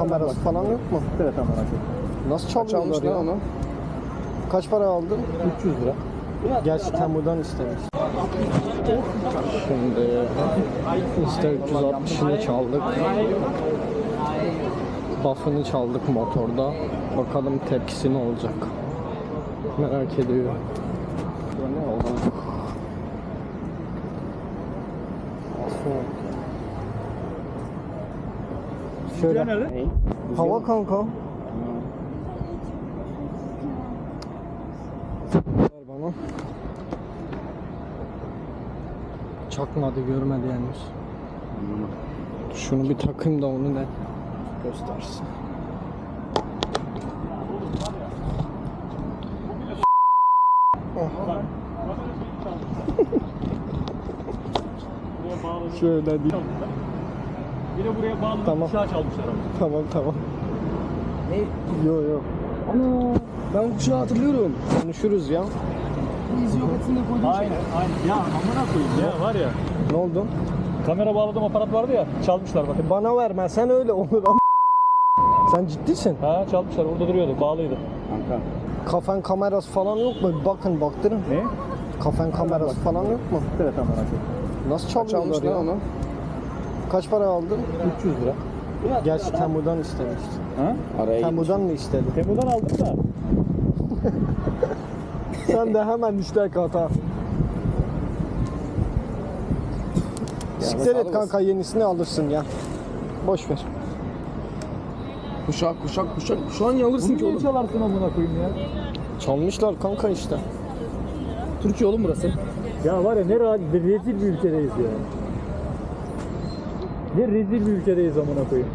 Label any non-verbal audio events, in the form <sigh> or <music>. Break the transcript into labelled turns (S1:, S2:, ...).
S1: Kamerası falan yok mu?
S2: Evet koyayım.
S1: Nasıl çalıyorlar ya?
S3: onu.
S1: Kaç para aldın?
S2: 300 lira.
S1: Gerçi Temu'dan istemiş. Şimdi Insta 360'ını çaldık. Buff'ını çaldık motorda. Bakalım tepkisi ne olacak. Merak ediyorum. Ne oldu? Soğuk. Şöyle.
S2: nerede?
S1: Hava kanka. Ver bana. Çakmadı görmedi henüz. Şunu bir takayım da onu ne göstersin. <laughs> Şöyle değil.
S2: Bir de buraya bağlı
S1: Tamam.
S2: bir çalmışlar ama.
S1: Tamam tamam.
S3: Ne?
S1: Yo yo.
S3: Ana ben kuşağı hatırlıyorum.
S1: Konuşuruz ya.
S3: Biz yok etinde koyduğum
S2: Aynen aynen. Ya amına koyayım ya var ya.
S1: Ne oldu?
S2: Kamera bağladığım aparat vardı ya. Çalmışlar bakın.
S1: Bana verme sen öyle olur ama. Sen ciddisin.
S2: Ha çalmışlar orada duruyordu bağlıydı.
S3: Kanka.
S1: Kafen kamerası falan yok mu? Bir Bakın baktırın.
S2: Ne?
S1: Kafen kamerası falan yok mu?
S2: Evet amına koyayım.
S1: Nasıl çalıyorlar
S3: Çalmışlar
S1: ya?
S3: onu.
S1: Kaç para aldın?
S2: 300 lira.
S1: Gerçi Temu'dan istemişti.
S2: Ha?
S3: Araya.
S1: Temu'dan mı istedi?
S2: Temu'dan aldım da. <laughs>
S1: Sen de hemen işte hata. Siktir et kanka yenisini alırsın ya. Boş ver.
S3: Kuşak kuşak kuşak. Şu an alırsın
S2: Bunu
S3: ki
S2: niye
S3: oğlum?
S2: çalarsın amına koyayım ya?
S1: Çalmışlar kanka işte.
S3: Türkiye oğlum burası.
S2: Ya var ya ne ra- rezil bir ülkedeyiz ya. Ne rezil bir ülkedeyiz amına koyayım.